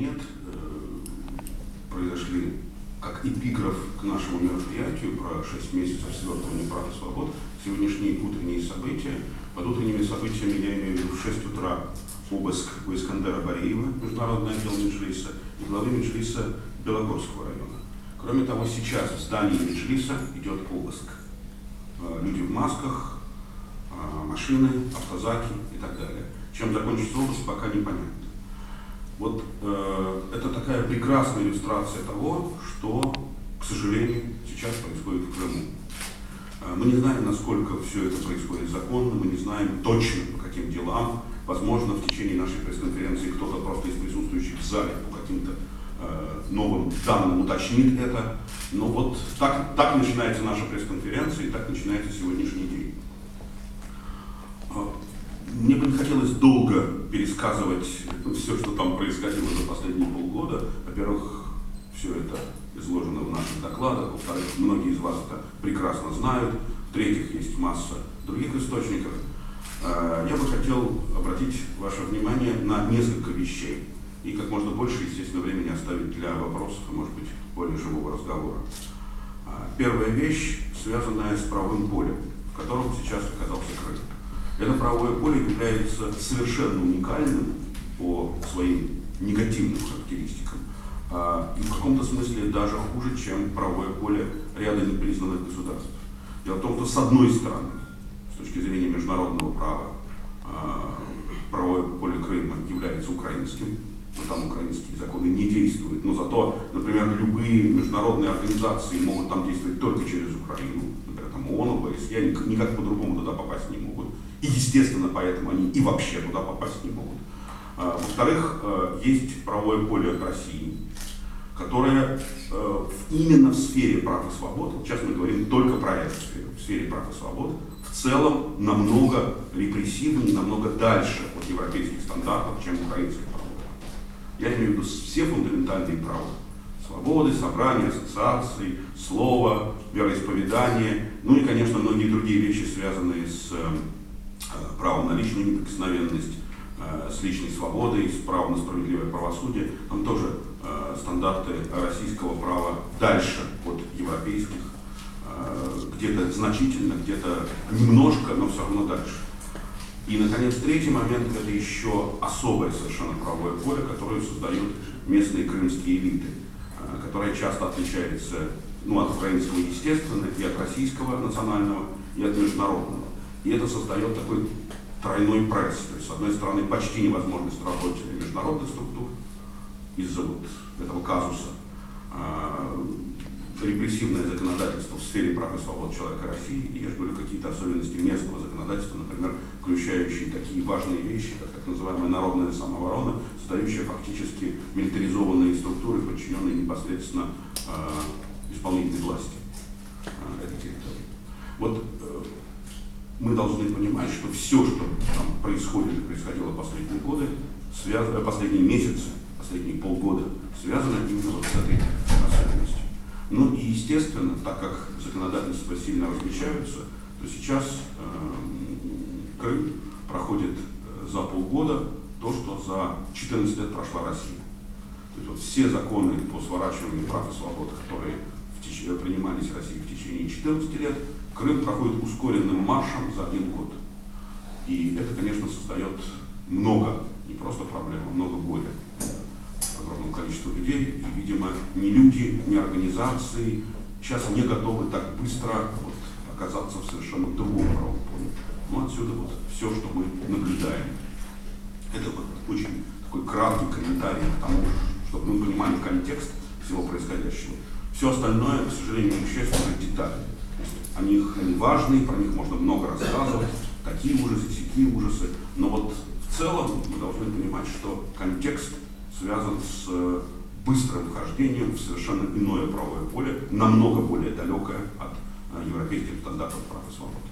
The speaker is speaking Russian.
нет, э, произошли как эпиграф к нашему мероприятию про 6 месяцев свертывания прав и свобод, сегодняшние утренние события. Под утренними событиями я имею в виду в 6 утра обыск у Искандера Бариева, международный отдел Меджлиса, и главы Меджлиса Белогорского района. Кроме того, сейчас в здании Меджлиса идет обыск. Э, Люди в масках, э, машины, автозаки и так далее. Чем закончится обыск, пока непонятно. Вот э, это такая прекрасная иллюстрация того, что, к сожалению, сейчас происходит в Крыму. Э, мы не знаем, насколько все это происходит законно, мы не знаем точно, по каким делам. Возможно, в течение нашей пресс-конференции кто-то просто из присутствующих в зале по каким-то э, новым данным уточнит это. Но вот так, так начинается наша пресс-конференция и так начинается сегодняшний день. Э, мне бы не хотелось долго пересказывать все, что там происходило за последние полгода. Во-первых, все это изложено в наших докладах. Во-вторых, многие из вас это прекрасно знают. В-третьих, есть масса других источников. Э, Я бы хотел обратить ваше внимание на несколько вещей. И как можно больше, естественно, времени оставить для вопросов и, может быть, более живого разговора. Э, Первая вещь, связанная с правовым полем, в котором сейчас оказался Крым. Это правовое поле является совершенно уникальным по своим негативным характеристикам. а, И в каком-то смысле даже хуже, чем правовое поле ряда непризнанных государств. Дело в том, что с одной стороны, с точки зрения международного права, а, правовое поле Крыма является украинским, но там украинские законы не действуют. Но зато, например, любые международные организации могут там действовать только через Украину. Например, там ООН, ОБСЕ, никак- по-другому туда попасть не могут. И, естественно, поэтому они и вообще туда попасть не могут. А, Во-вторых, э, есть правовое поле России, которое э, именно в сфере прав и свобод, сейчас мы говорим только про эту сферу, в сфере прав и свобод, в целом намного репрессивнее, намного дальше от европейских стандартов, чем украинское право. Я имею в виду все фундаментальные права. Свободы, собрания, ассоциаций, слова, вероисповедание, ну и, конечно, многие другие вещи, связанные с э, правом на личную неприкосновенность, э, с личной свободой, с правом на справедливое правосудие. Там тоже э, стандарты российского права дальше от европейских, где-то значительно, где-то немножко, но все равно дальше. И, наконец, третий момент – это еще особое совершенно правовое поле, которое создают местные крымские элиты, э, которое часто отличается ну, от украинского, естественно, и от российского национального, и от международного. И это создает такой тройной пресс. То есть, с одной стороны, почти невозможность работы международных структур из-за вот этого казуса. Репрессивное законодательство в сфере прав и свобод человека России, и я говорю, какие-то особенности местного законодательства, например, включающие такие важные вещи, как так называемая народная самооборона, создающая фактически милитаризованные структуры, подчиненные непосредственно э, исполнительной власти э, этой территории. Вот э, мы должны понимать, что все, что там происходит и происходило последние годы, связано, последние месяцы, последние полгода, связано именно вот с этой особенностью. Ну и естественно, так как законодательства сильно различаются, то сейчас э, Крым проходит э, за полгода то, что за 14 лет прошла Россия. То есть вот все законы по сворачиванию прав и свобод, которые в теч- э, принимались в России в течение 14 лет, Крым проходит ускоренным маршем за один год. И это, конечно, создает много, не просто проблем, а много горя огромному количеству людей. И, видимо, ни люди, ни организации сейчас не готовы так быстро вот, оказаться в совершенно другом правом. Ну, отсюда вот все, что мы наблюдаем. Это вот очень такой краткий комментарий к тому, чтобы мы понимали контекст всего происходящего. Все остальное, к сожалению, к детали. О них они важны, про них можно много рассказывать, такие ужасы, такие ужасы. Но вот в целом мы должны понимать, что контекст связан с э, быстрым вхождением в совершенно иное правовое поле, намного более далекое от э, европейских стандартов прав и свобод.